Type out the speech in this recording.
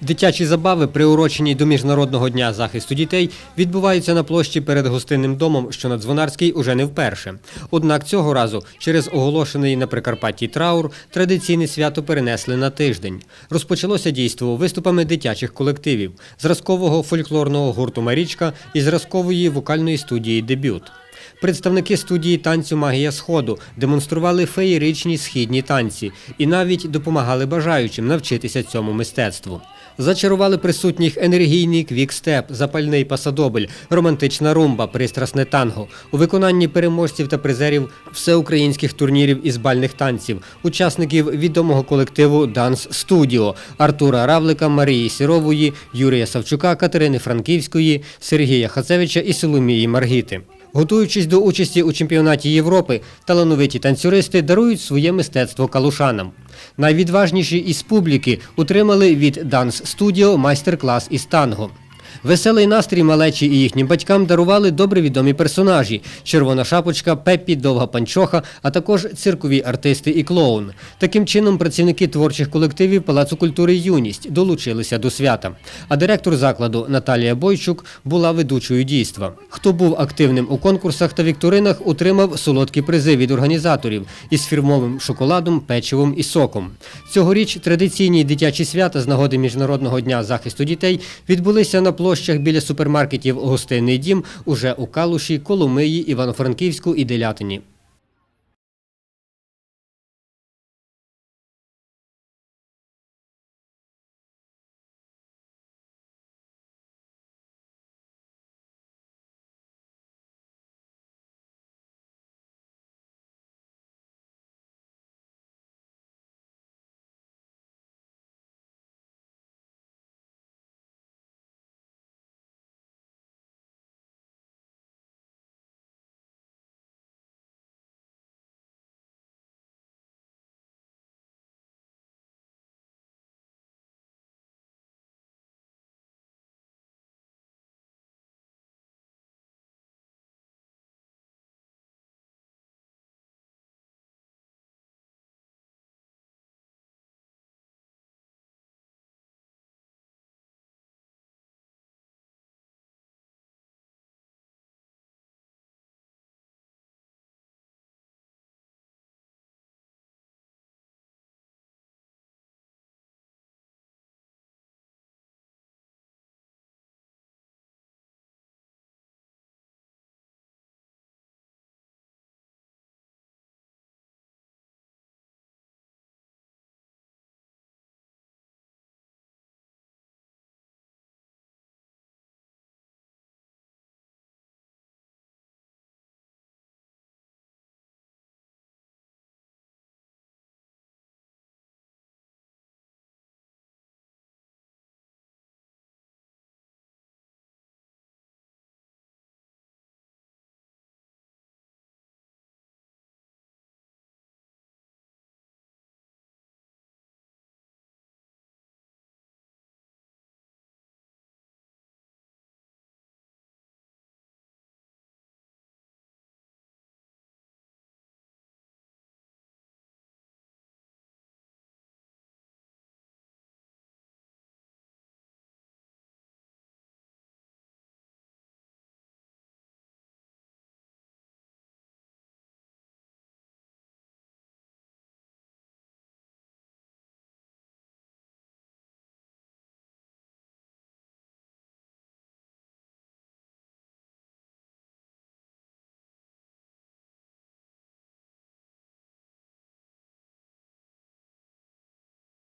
Дитячі забави, приурочені до Міжнародного дня захисту дітей, відбуваються на площі перед гостинним домом, що на Дзвонарській уже не вперше. Однак цього разу через оголошений на Прикарпатті траур традиційне свято перенесли на тиждень. Розпочалося дійство виступами дитячих колективів, зразкового фольклорного гурту Марічка і зразкової вокальної студії Дебют. Представники студії танцю Магія Сходу демонстрували феєричні східні танці і навіть допомагали бажаючим навчитися цьому мистецтву. Зачарували присутніх енергійний квікстеп, запальний пасадобль, романтична румба, пристрасне танго у виконанні переможців та призерів всеукраїнських турнірів із бальних танців, учасників відомого колективу Данс Студіо Артура Равлика, Марії Сірової, Юрія Савчука, Катерини Франківської, Сергія Хацевича і Соломії Маргіти. Готуючись до участі у чемпіонаті Європи, талановиті танцюристи дарують своє мистецтво калушанам. Найвідважніші із публіки отримали від Данс Студіо майстер-клас із танго. Веселий настрій малечі і їхнім батькам дарували добре відомі персонажі: Червона шапочка, Пеппі, Довга панчоха, а також циркові артисти і клоун. Таким чином, працівники творчих колективів Палацу культури Юність долучилися до свята. А директор закладу Наталія Бойчук була ведучою дійства. Хто був активним у конкурсах та вікторинах, отримав солодкі призи від організаторів із фірмовим шоколадом, печивом і соком. Цьогоріч традиційні дитячі свята з нагоди Міжнародного дня захисту дітей відбулися на площах біля супермаркетів Гостинний дім уже у Калуші, Коломиї, Івано-Франківську і Делятині.